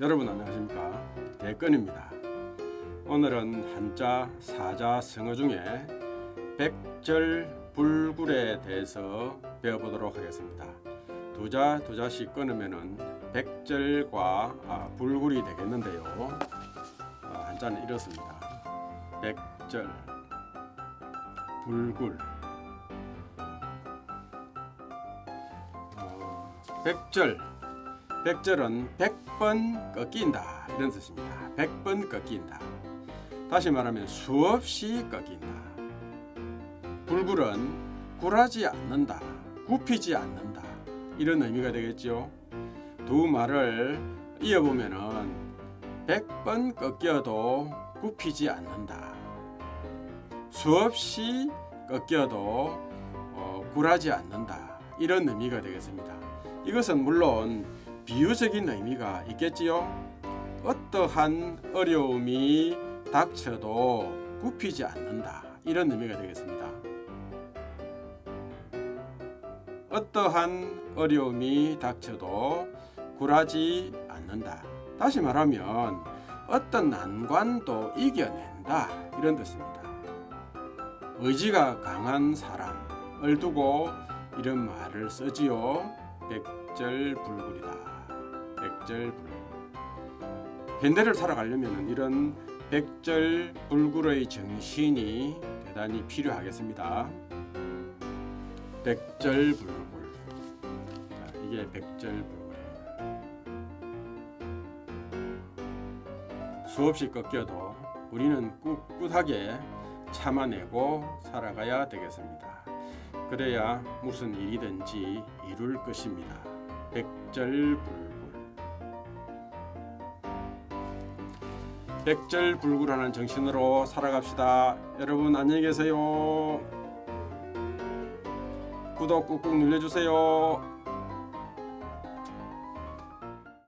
여러분 안녕하십니까? 대건입니다. 오늘은 한자 사자 성어 중에 백절 불굴에 대해서 배워보도록 하겠습니다. 두자 두자씩 끊으면은 백절과 아, 불굴이 되겠는데요. 아, 한자는 이렇습니다. 백절 불굴. 어, 백절 백절은 백번 꺾인다 이런 뜻입니다. 백번 꺾인다. 다시 말하면 수없이 꺾인다. 불굴은 굴하지 않는다. 굽히지 않는다. 이런 의미가 되겠죠. 두 말을 이어보면은 백번 꺾여도 굽히지 않는다. 수없이 꺾여도 어, 굴하지 않는다. 이런 의미가 되겠습니다. 이것은 물론 비유적인 의미가 있겠지요. 어떠한 어려움이 닥쳐도 굽히지 않는다. 이런 의미가 되겠습니다. 어떠한 어려움이 닥쳐도 굴하지 않는다. 다시 말하면 어떤 난관도 이겨낸다. 이런 뜻입니다. 의지가 강한 사람을 두고 이런 말을 쓰지요. 백절불굴이다. 백절불굴. 현대를 살아가려면 이런 백절불굴의 정신이 대단히 필요하겠습니다. 백절불굴. 자, 이게 백절불굴입니다. 수없이 꺾여도 우리는 꿋꿋하게 참아내고 살아가야 되겠습니다. 그래야 무슨 일이든지 이룰 것입니다. 백절불 백절불굴하는 정신으로 살아갑시다. 여러분 안녕히 계세요. 구독 꾹꾹 눌러주세요.